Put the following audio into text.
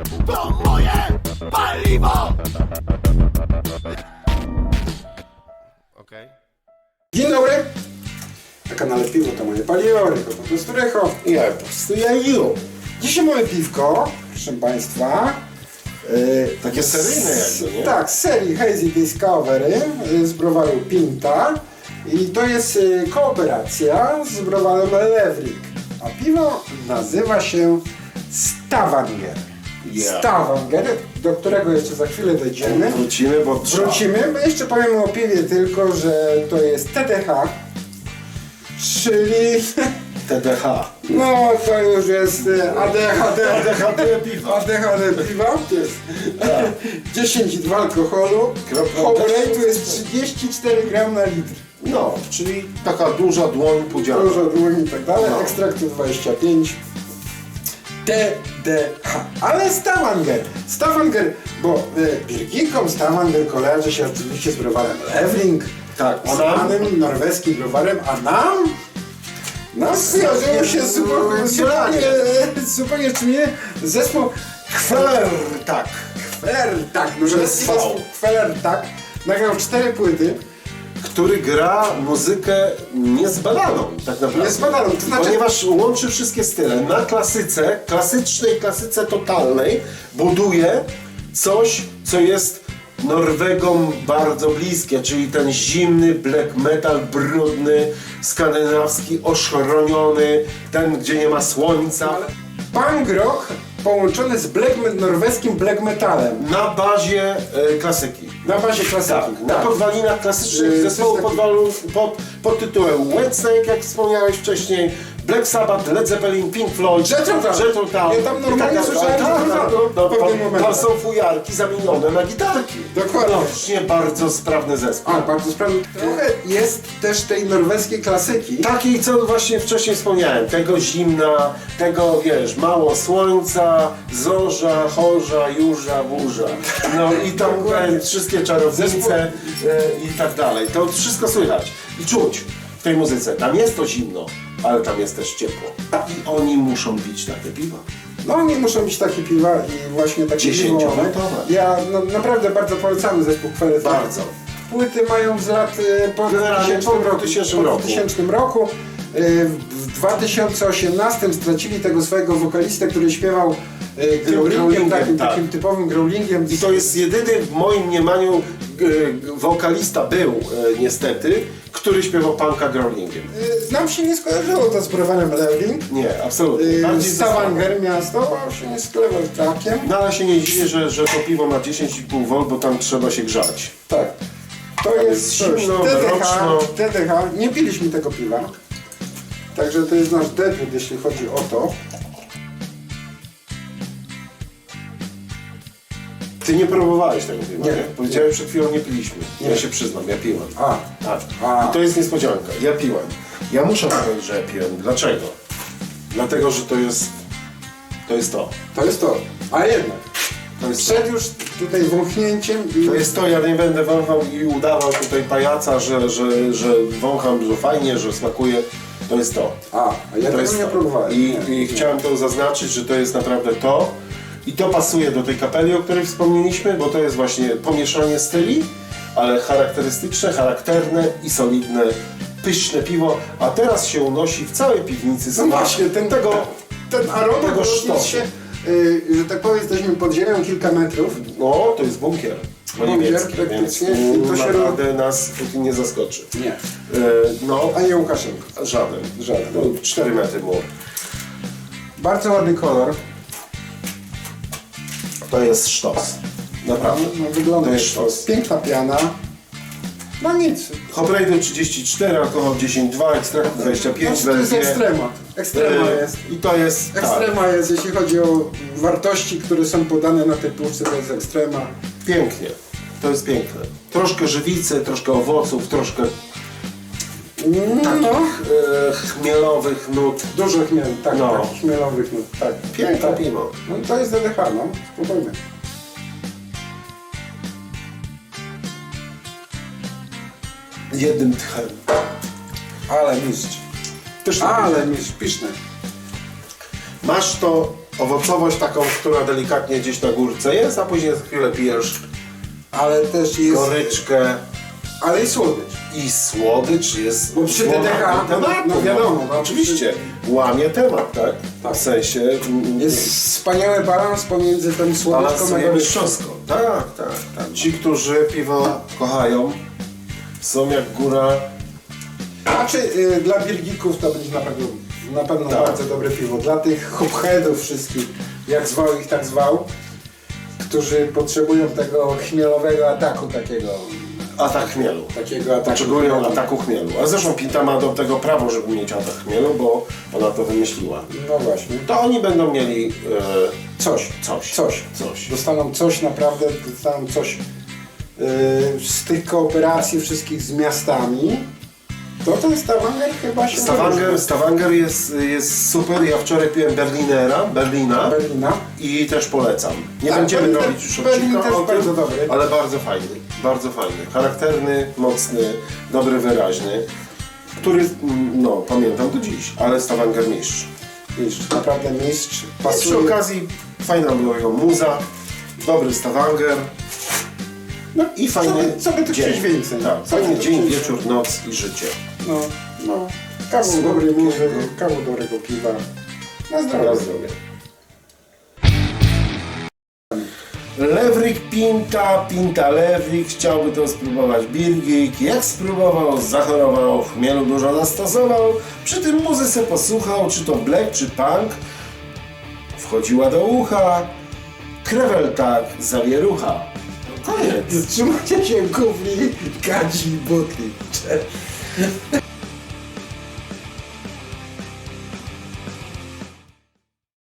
To moje paliwo! Okej. Dzień dobry! Na kanale Piwo to moje paliwo, Rycho po prostu Rycho. I ja po prostu ja ju. Dzisiaj mamy piwko, proszę Państwa. Yy, Takie seryjne jakby, nie? Tak, z serii Hazy Discovery yy, z browaru Pinta. I to jest yy, kooperacja z browarem Lewrik. A piwo nazywa się Stavanger. Stavanger, do którego jeszcze za chwilę dojdziemy. Wrócimy, bo trzeba. Wrócimy, my jeszcze powiemy o piwie tylko, że to jest TDH, czyli TDH. no to już jest e, ADHD, ADHD piwa. ADHD piwa, to jest Tak. 10,2 alkoholu, Kropka Hoperate jest 34 gram na litr, No, czyli taka duża dłoń podziała. dużo dłoni i tak dalej, No. ekstraktu 25, TDH, ale Stavanger, Stavanger, bo e, Birgikom Stavanger kojarzy się oczywiście z browarem Lewling, Tak, znanym norweskim browarem, a nam? Nam skojarzyło się zupełnie, zupełnie, zupełnie czy nie, zespół tak. Tak, norweski Przez V. zespół Kweler, tak, nagrał cztery płyty, Który gra muzykę niezbadaną, tak naprawdę. Niezbadaną, to znaczy- Ponieważ łączy wszystkie style. Na klasyce, klasycznej klasyce totalnej buduje coś, co jest Norwegom bardzo bliskie, czyli ten zimny black metal, brudny, skandynawski, oszroniony, ten, gdzie nie ma słońca. punk rock połączony z black, norweskim black metalem Na bazie e, klasyki. Na bazie klasyki. Tak, na podwalinach klasycznych Yy, zespołu podwalów pod, pod tytułem Whitesnake, jak wspomniałeś wcześniej, Black Sabbath, Led Zeppelin, Pink Floyd. Jethro Tull. Ja tam normalnie tak słyszałem Tak, Tull no, w pewnym tam- momencie. Tam są fujarki zamienione na gitarki. Dokładnie. Faktycznie bardzo sprawny zespół. A, bardzo sprawny. Trochę jest też tej norweskiej klasyki. Takiej, co właśnie wcześniej wspomniałem, tego zimna, tego wiesz, mało słońca, zorza, chorza, jurza, burza. No i tam wszystkie czarownice e, i tak dalej. To wszystko słychać i czuć w tej muzyce. Tam jest to zimno, ale tam jest też ciepło. I oni muszą bić te piwa. No nie muszą być takie piwa i właśnie takie Dziesięciometrowe. piwo. Ja no, naprawdę bardzo polecamy zespół Kwelet. Bardzo. Płyty mają z lat y, po Generalnie 2000 po roku. 2000 po roku. 2000 roku. Y, W 2018 stracili tego swojego wokalistę, który śpiewał y, growlingiem, takim, tak. takim typowym growlingiem. I to jest jedyny w moim mniemaniu wokalista był e, niestety, który śpiewał punka growlingiem. Y, Nam się nie skojarzyło to z browarem Lewling. Nie, absolutnie. Bardziej Stavanger miasto, a się nie sklewał z trakiem. No ale się nie dziwię, że, że to piwo ma 10,5 V, bo tam trzeba się grzać. Tak. To jest jest zimno, TDH. TDH. Nie piliśmy tego piwa. Także to jest nasz debiut, jeśli chodzi o to. Ty nie próbowałeś tego piwa, Nie. Powiedziałem przed chwilą, nie piliśmy. Nie. Ja się przyznam, ja piłem. A, Tak. A. I to jest niespodzianka. Ja piłem. Ja muszę powiedzieć, że ja piłem. Dlaczego? Dlatego, że to jest... To jest to. to jest to. A jednak. To jest to. Przed już tutaj wąchnięciem i... To jest to, ja nie będę wąchał i udawał tutaj pajaca, że, że, że wącham, że fajnie, że smakuje. To jest to. A, a ja to tego nie próbowałem. I, Nie, I chciałem to zaznaczyć, że to jest naprawdę to. I to pasuje do tej kapeli, o której wspomnieliśmy, bo to jest właśnie pomieszanie styli, ale charakterystyczne, charakterne i solidne, pyszne piwo. A teraz się unosi w całej piwnicy No właśnie, ten, tego, ten aromat tego rozniósł się, y, że tak powiem, jesteśmy pod ziemią kilka metrów. O, to jest bunkier. Po Bunkier, niemiecki, więc praktycznie. mm, to się naprawdę nas nie zaskoczy. Nie. E, no, A nie Łukaszenko. żaden. Żaden. No, 4 metry mur. Bardzo ładny kolor. To jest sztos. Naprawdę. No, wygląda To jest sztos. Piękna piana. No nic. Hoprejdy 34, alkohol 10,2, ekstrakt 25, Znaczy, to jest węgiel. ekstrema. Ekstrema E, jest. I to jest. Tak, Ekstrema jest, jeśli chodzi o wartości, które są podane na tej puszce, to jest ekstrema. pięknie. To jest piękne. Troszkę żywicy, troszkę owoców, troszkę No, e, chmielowych nut. dużo chmiel, tak, No. takich chmielowych, no tak. Piękne tak. piwo. No i to jest DDH, no, spokojnie. Jednym tchem. Ale mistrz. Pyszne Ale mistrz, pyszne. Masz to owocowość taką, która delikatnie gdzieś na górce jest, a później za chwilę pijesz Ale też jest... goryczkę Ale i słodycz. i słodycz jest Bo przy słodem DDH, no, no wiadomo, no, oczywiście, łamie temat, tak? Tak. W sensie mm, Jest wspaniały balans pomiędzy tą słodyczką a balansuje goryczką. mistrzowsko. Tak, tak, tak. Ci, którzy piwo kochają, są jak góra Znaczy y, dla birgików to będzie na pewno, na pewno Tak. bardzo dobre piwo. Dla tych hopheadów wszystkich, jak zwał ich tak zwał, którzy potrzebują tego chmielowego ataku takiego. Atak chmielu. Takiego ataku. Potrzebują chmielu. ataku chmielu. A zresztą Pinta ma do tego prawo, żeby mieć atak chmielu, bo ona to wymyśliła. No właśnie. To oni będą mieli e, Coś. coś. Coś. Coś. Dostaną coś naprawdę, dostaną coś y, z tych kooperacji wszystkich z miastami. To ten Stavanger chyba się Stavanger. Stavanger jest, jest super. Ja wczoraj piłem Berlinera, Berlina Berlina. i też polecam. Nie Tak, będziemy Berlin- robić już Berlin odcinka też o tym, bardzo dobry. ale bardzo fajny. Bardzo fajny. Charakterny, mocny, dobry, wyraźny. Który, mm, no, pamiętam do dziś, ale Stavanger mistrz. Mistrz, naprawdę mistrz. I przy Pasuje. okazji fajna była jego muza, dobry Stavanger. No i fajny by- co by tu dzień. chcieć więcej? Tak, Co by fajny tu dzień, chcieć? wieczór, noc i życie. No, no. Kawał dobrej muzy, kawał dobrego piwa. Na zdrowie. Zdrowie. Lewrik Pinta, Pinta Lewrik, chciałby to spróbować Birgik. Jak spróbował, zachorował, chmielu dużo zastosował. Przy tym muzy se posłuchał, czy to black, czy punk. Wchodziła do ucha. Krewel tak, zawierucha. Koniec. Trzymajcie się kufli, gadzi i butli.